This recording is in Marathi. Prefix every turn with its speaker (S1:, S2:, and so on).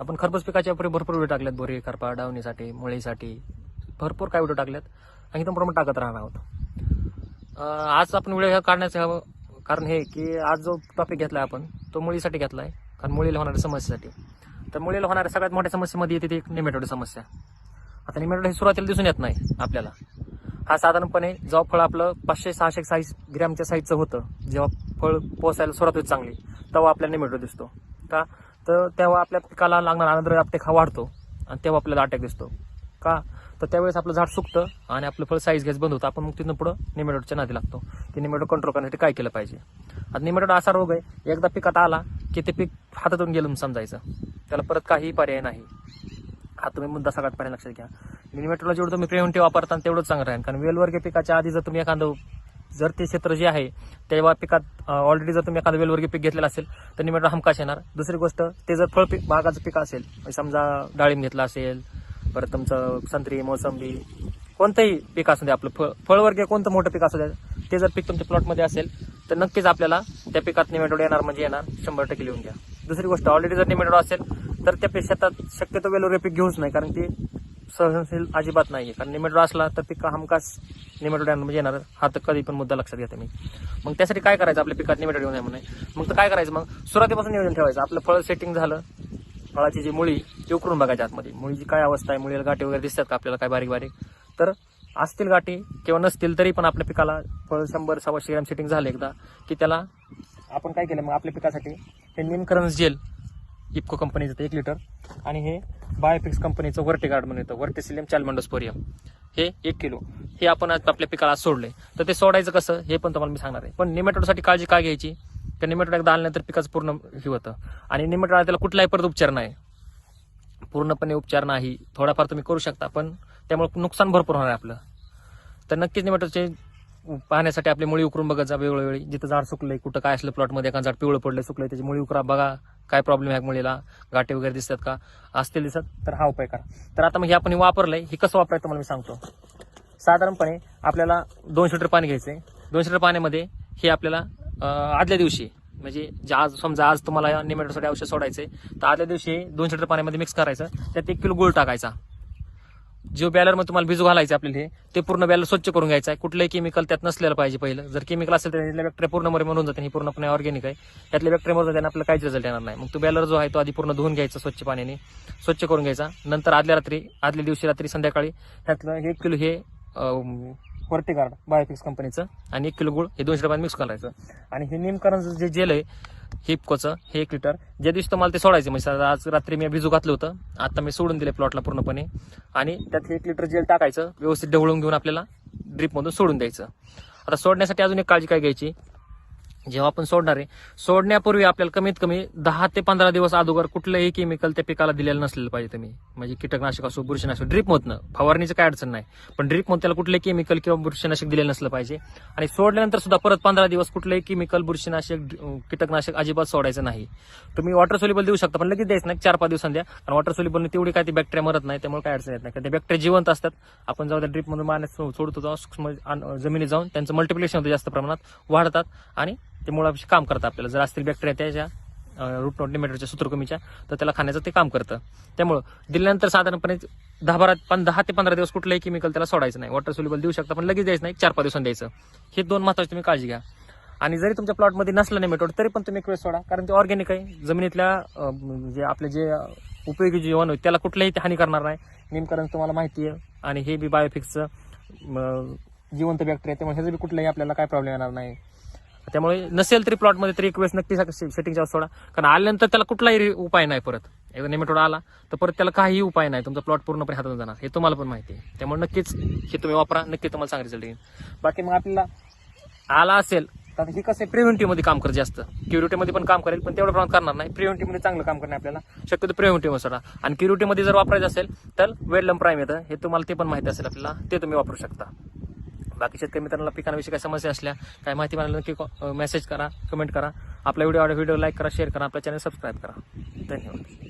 S1: आपण खरपूस पिकाच्या उपरी भरपूर व्हिडिओ टाकल्यात बोरी करपा डावणीसाठी मुळीसाठी. भरपूर काय व्हिडिओ टाकल्यात. आणि एकदम प्रमाण टाकत राहणार आहोत. आज आपण व्हिडिओ काढण्याचं कारण हे की आज जो टॉपिक घेतला आपण तो मुळीसाठी घेतला आहे कारण मुळीला होणाऱ्या समस्येसाठी. तर मुळीला होणाऱ्या सगळ्यात मोठ्या समस्येमध्ये येते ती एक समस्या. आता निमेटोड हे सुरुवातीला दिसून येत नाही आपल्याला. हा साधारणपणे जेव्हा फळ आपलं पाचशे सहाशे साईज ग्रॅमच्या साईजचं होतं जेव्हा फळ पोसायला सुरुवात होती चांगली तेव्हा आपल्याला निमेटोड दिसतो. का? तर तेव्हा आपल्या पिकाला लागणारा आनंद आपटेक हा वाढतो आणि तेव्हा आपल्याला अटॅक दिसतो. का? तर त्यावेळेस आपलं झाड सुकतं आणि आपलं फळ साईज घ्यायचं बंद होतं. आपण मग तिथून पुढं निमेटोडच्या नादी लागतो. की निमेटोड कंट्रोल करण्यासाठी काय केलं पाहिजे? आता निमेटोड असा रोग आहे एकदा पिकात आला की ते पीक हातातून गेलं समजायचं. त्याला परत काही पर्याय नाही. हा तुम्ही मुद्दा सगळ्यात पर्याय लक्षात घ्या. निमेटोला जेवढं तुम्ही प्रिव्हेंटिव्ह वापरता तेवढंच चांगलं राहील. कारण वेलवर्गीय पिकाच्या आधी जर तुम्ही एखादं जर ते क्षेत्र जे आहे तेव्हा पिकात ऑलरेडी जर तुम्ही एखादं वेलवर्गीय पीक घेतलेलं असेल तर निमेटो हमकाश येणार. दुसरी गोष्ट ते जर फळ पीक बागाचं पीक असेल म्हणजे समजा डाळिंब घेतलं असेल परत तुमचं संत्री मोसंबी कोणतंही पीक असू दे आपलं फळ फळवर्गीय कोणतं मोठं पीक असू द्या ते जर पीक तुमच्या प्लॉटमध्ये असेल तर नक्कीच आपल्याला त्या पिकात निमेटोड येणार म्हणजे येणार शंभर टक्के लिहून घ्या. दुसरी गोष्ट ऑलरेडी जर निमेटोड असेल तर त्या शेतात शक्यतो वेलवर्गीय पीक घेऊच नाही कारण की सहनशील अजिबात नाही कारण निमेटोड असला तर पिका हमखास निमेटोड येणार म्हणजे येणार. हा तर कधी पण मुद्दा लक्षात घेते मी. मग त्यासाठी काय करायचं? आपल्या पिकात निमेटोड येऊ नये म्हणून मग तर काय करायचं? मग सुरुवातीपासून नियोजन ठेवायचं. आपलं फळ सेटिंग झालं. फळाची जी मुळी ती उकरून बघायची आतमध्ये. मुळीची काय अवस्था आहे? मुळीला गाठी वगैरे दिसतात का आपल्याला? काय बारीक बारीक? तर असतील गाठी किंवा नसतील तरी पण आपल्या पिकाला फळ शंभर सव्वाशे ग्रॅम सेटिंग झालं एकदा की त्याला आपण काय केलं? मग आपल्या पिकासाठी हे निमकरण जेल इपको कंपनीचं ते एक लिटर आणि हे बायोफिक्स कंपनीचं वर्टी गार्ड म्हणून येतं. वर्टेसिलियम चॅलमंडोस्पोरियम हे एक किलो हे आपण आज आपल्या पिकाला सोडले तर ते सोडायचं कसं? हे पण तुम्हाला मी सांगणार आहे. पण निमेटोडसाठी काळजी काय घ्यायची? तर निमेटोड एकदा आल्यानंतर पिकाचं पूर्ण हे होतं. आणि निमेटोड त्याला कुठलाही परत उपचार नाही. पूर्णपणे उपचार नाही. थोडाफार तुम्ही करू शकता पण त्यामुळे नुकसान भरपूर होणार आहे आपलं. तर नक्कीच निमेटोडचे पाहण्यासाठी आपली मुळी उकरून बघत जा वेळोवेळी. जिथं झाड सुकलंय कुठं काय असलं प्लॉटमध्ये एखादं झाड पिवळं पडलं सुकलंय त्याची मुळी उकरा बघा. काय प्रॉब्लेम आहे मुलीला? गाठी वगैरे दिसतात का? असतील दिसत तर हा उपाय करा. तर आता मग हे आपण वापरलंय हे कसं वापरायचं तुम्हाला मी सांगतो. साधारणपणे आपल्याला दोनशे लिटर पाणी घ्यायचंय. दोनशे लिटर पाण्यामध्ये हे आपल्याला आदल्या दिवशी म्हणजे जे आज समजा आज तुम्हाला निमेटोसाठी औषध सोडायचंय तर आदल्या दिवशी दोनशे लिटर पाण्यामध्ये मिक्स करायचं. त्यात एक किलो गुळ टाकायचा. जो बॅलर मग तुम्हाला भिजू घालायचं आपल्याला हे ते पूर्ण बॅलर स्वच्छ करून घ्यायचं आहे. कुठलंही केमिकल त्यात नसलेलं पाहिजे पहिलं. जर केमिकल असेल तर त्यातल्या बॅक्टेरिया पूर्ण मरे म्हणून जाते ही पूर्णपणे ऑर्गॅनिक आहे. त्यातले बॅक्टेरिया मरून जाते आपल्याला काहीच रिझल्ट येणार नाही. मग तो बॅलर जो आहे तो आधी पूर्ण धुवून घ्यायचा स्वच्छ पाण्याने स्वच्छ करून घ्यायचा. नंतर आदल्या रात्री आदल्या दिवशी रात्री संध्याकाळी ह्यातलं एक किलो हे वर्टी गार्ड बायोफिक्स कंपनीचं आणि एक किलो गुळ हे दोनशे रुपयात मिक्स करायचं आणि हे नेमकरण जे जेल आहे हिपकोचं हे एक लिटर. ज्या दिवशी तुम्हाला ते सोडायचं म्हणजे आज रात्री मी भिजू घातलं होतं आता मी सोडून दिले प्लॉटला पूर्णपणे. आणि त्यात एक लिटर जेल टाकायचं व्यवस्थित ढवळून घेऊन आपल्याला ड्रीपमधून सोडून द्यायचं. आता सोडण्यासाठी अजून एक काळजी काय घ्यायची? जेव्हा आपण सोडणार आहे सोडण्यापूर्वी आपल्याला कमीत कमी दहा ते पंधरा दिवस अगोदर कुठलंही केमिकल त्या पिकाला दिलेलं नसलेलं पाहिजे तुम्ही. म्हणजे कीटकनाशक असो बुरशीनाशक ड्रीप मधनं. फवारणीचं काय अडचण नाही. पण ड्रीप त्याला कुठलंही केमिकल किंवा बुरशीनाशक दिलेलं नसलं पाहिजे. आणि सोडल्यानंतर सुद्धा परत पंधरा दिवस कुठलंही केमिकल बुरशीनाशक कीटकनाशक अजिबात सोडायचं नाही. तुम्ही वॉटर सोल्युबल देऊ शकता पण लगेच द्यायचं नाही. चार पाच दिवसांनी द्या. कारण वॉटर सोल्युबल तेवढी काय ती बॅक्टेरिया मरत नाही त्यामुळे काय अडचण येत नाही. कारण ते बॅक्टेरिया जिवंत असतात. आपण जेव्हा त्या ड्रीपमधून मारण्यास सोडतो तेव्हा जमिनीत जाऊन त्यांचं मल्टिप्लिकेशन होतं जास्त प्रमाणात वाढतात. आणि ते मुळाशी काम करतं आपल्याला. जर असतील बॅक्टेरिया त्याच्या रूट नोट निमेटरच्या सूत्रकमीच्या तर त्याला खाण्याचं ते काम करतं. त्यामुळं दिल्यानंतर साधारणपणे दहा बारा पण दहा ते पंधरा दिवस कुठलंही केमिकल त्याला सोडायचं नाही. वॉटर सोल्युबल देऊ शकता पण लगेच द्यायचं नाही. चार पाच दिवसांनी द्यायचं. हे दोन महत्त्वाचे तुम्ही काळजी घ्या. आणि जरी तुमच्या प्लॉटमध्ये नसलं नेमेटोड तरी पण तुम्ही एक वेळ सोडा. कारण ते ऑर्गॅनिक आहे. जमिनीतल्या जे आपले जे उपयोगी जीवन आहे त्याला कुठलंही ते हानी करणार नाही. निमकरण तुम्हाला माहिती आहे. आणि हे बी बायोफिक्सचं जिवंत बॅक्टेरिया त्यामुळे ह्याचं बी कुठलंही आपल्याला काय प्रॉब्लेम येणार नाही. त्यामुळे नसेल तरी प्लॉटमध्ये तरी एक वेळेस नक्की सेटिंगच्या सोडा. कारण आल्यानंतर त्याला कुठलाही उपाय नाही परत. एकदा नेमेटोड आला तर परत त्याला काहीही उपाय नाही. तुमचा प्लॉट पूर्णपणे हातात जाणार. हे तुम्हाला पण माहिती आहे. त्यामुळे नक्कीच हे तुम्ही वापरा. नक्की तुम्हाला चांगला रिझल्ट येईल. बाकी मग आपल्याला आला असेल तर हे कसं प्रिव्हेंटिव्ह काम करत जास्त. क्युरिटीमध्ये पण काम करेल पण तेवढं प्रमाणात करणार नाही. प्रिव्हेंटिव्हमध्ये चांगलं काम करणे आपल्याला. शक्यतो प्रिव्हेंटिव्ह सोडा. आणि क्युरिटीमध्ये जर वापरायचं असेल तर वेडलम प्राईम येतं. हे तुम्हाला ते पण माहिती असेल आपल्याला. ते तुम्ही वापरू शकता. बाकी शेतकरी मित्रांना पिकांविषयी काय समस्या असल्या काय माहिती मिळाली नक्की मेसेज करा कमेंट करा. आपला व्हिडिओ व्हिडिओ लाईक करा शेअर करा आपला चॅनल सबस्क्राईब करा. धन्यवाद.